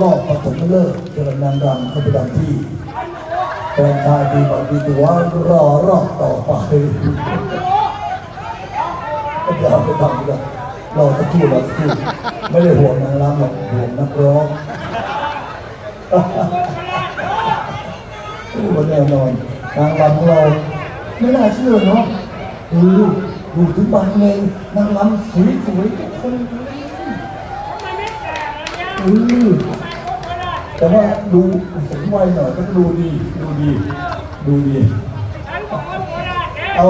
รอบปฐมฤกษ์เจริญนางรำข้าไปดังที่แฟนชายดีบอกดีตัวรอรอบต่อไปก็จะเอาไปทำกันเราจะทู่เราจะทู่ไม่ได้ห่วงนางรำหรอกห่วงนักร้องโอ้โหแน่นอนนางรำของเราไม่น่าเชื่อเนาะดูดูถึงบางเองนนางรำสวยสวยๆทุกคน เลยแต่ว่าดูสูงวัยหน่อยก็ดูดี ดูดี ดูดีเอา